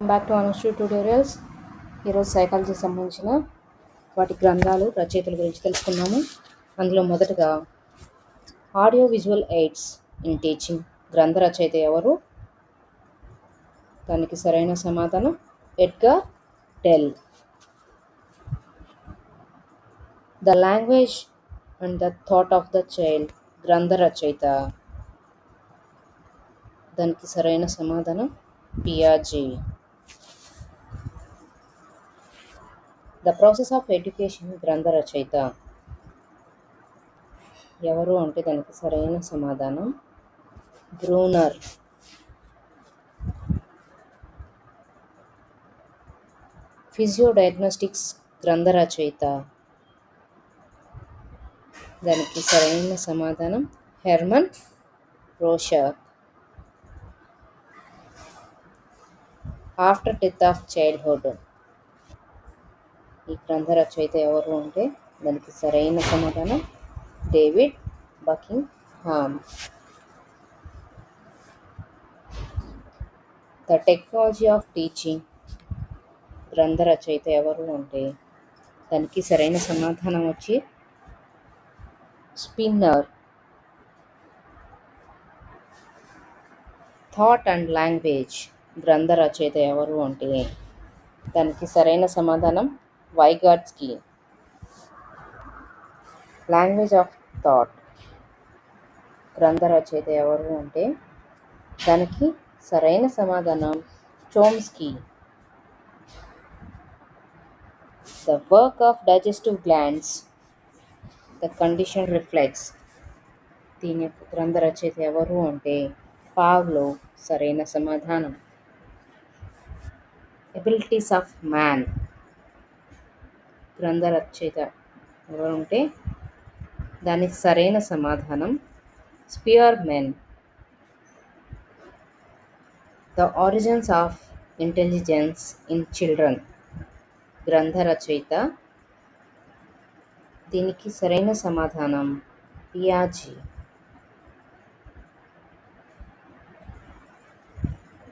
Back to అనుష్యూ tutorials ఈరోజు సైకాలజీకి సంబంధించిన వాటి గ్రంథాలు రచయితల గురించి తెలుసుకున్నాము అందులో మొదటగా audio visual aids in teaching గ్రంథ రచయిత ఎవరు? దానికి సరైన సమాధానం Edgar Dale. The language and the thought of the child గ్రంథ రచయిత. దానికి సరైన సమాధానం పియాజీ ద ప్రాసెస్ ఆఫ్ ఎడ్యుకేషన్ గ్రంథ రచయిత ఎవరు అంటే దానికి సరైన సమాధానం? బ్రూనర్ ఫిజియో డయాగ్నోస్టిక్స్ గ్రంథ రచయిత దానికి సరైన సమాధానం Hermann Roscher after death of childhood ఈ గ్రంథ రచయిత ఎవరు అంటే దానికి సరైన సమాధానం David Buckingham the technology of teaching. గ్రంథ రచయిత ఎవరు అంటే దానికి సరైన సమాధానం వచ్చి స్పిన్నర్. Thought and language. గ్రంథ రచయిత ఎవరు అంటే దానికి సరైన సమాధానం వైగాట్స్కి లాంగ్వేజ్ ఆఫ్ థాట్ గ్రంథ రచయిత ఎవరు అంటే దానికి సరైన సమాధానం Chomsky the work of digestive glands the condition reflex దీని యొక్క గ్రంథ రచయిత ఎవరు అంటే పావ్లో సరైన సమాధానం. ఎబిలిటీస్ ఆఫ్ మ్యాన్ గ్రంథ రచయిత ఎవరుంటే దానికి సరైన సమాధానం Spearman. The origins of intelligence in children. గ్రంథ రచయిత దీనికి సరైన సమాధానం పియాజీ.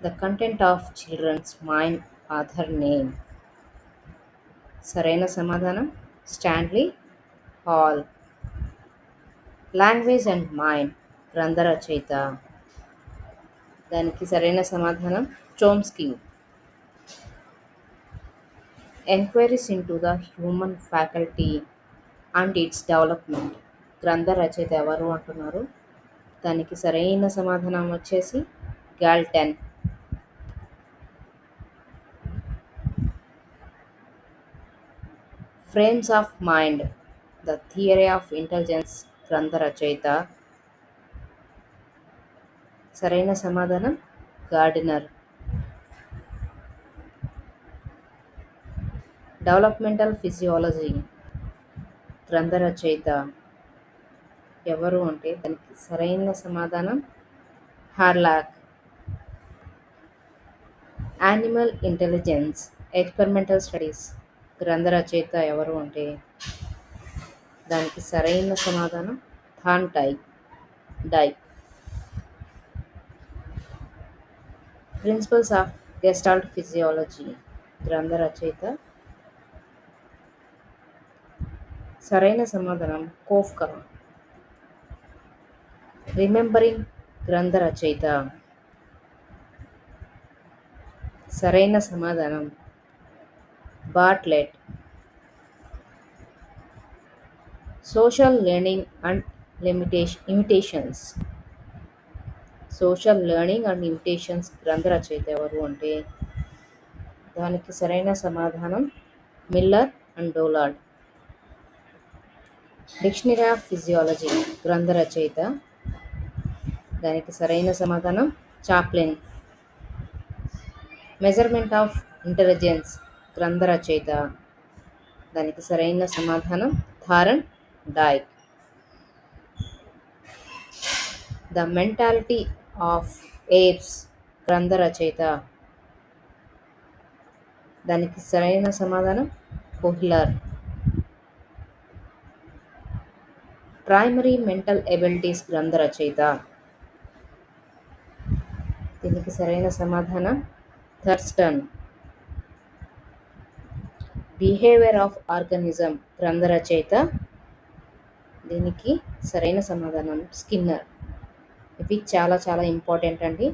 The content of children's mind author name. సరైన సమాధానం. Stanley Hall. Language and mind. గ్రంథ రచయిత. దానికి సరైన సమాధానం Chomsky. Enquiries into the human faculty and its development. గ్రంథ రచయిత ఎవరు అంటున్నారు? దానికి సరైన సమాధానం వచ్చేసి Galton. Frames of mind the theory of intelligence గ్రంథ రచయిత. సరైన సమాధానం? గార్డినర్. డెవలప్మెంటల్ ఫిజియాలజీ గ్రంథ రచయిత. ఎవరు అంటే దానికి సరైన సమాధానం? Hurlock animal intelligence experimental studies గ్రంథ రచయిత ఎవరు అంటే దానికి సరైన సమాధానం Thorndike. Principles of gestalt physiology గ్రంథ రచయిత సరైన సమాధానం కోఫ్కా రిమెంబరింగ్ గ్రంథ రచయిత సరైన సమాధానం Bartlett social learning and limitation imitations social learning and imitations గ్రంథ రచయిత ఎవరు అంటే దానికి సరైన సమాధానం Miller and Dollard dictionary of physiology గ్రంథ రచయిత. దానికి సరైన సమాధానం చాప్లిన్ మెజర్మెంట్ ఆఫ్ ఇంటెలిజెన్స్ గ్రంథ రచయిత దానికి సరైన సమాధానం Thorndike the mentality of apes గ్రంథ రచయిత దానికి సరైన సమాధానం కోహ్లర్. ప్రైమరీ మెంటల్ ఎబిలిటీస్ గ్రంథ రచయిత దీనికి సరైన సమాధానం థర్స్టన్. బిహేవియర్ ఆఫ్ ఆర్గానిజం గ్రంథ రచయిత దీనికి సరైన సమాధానం స్కిన్నర్. ఇవి చాలా చాలా ఇంపార్టెంట్ అండి.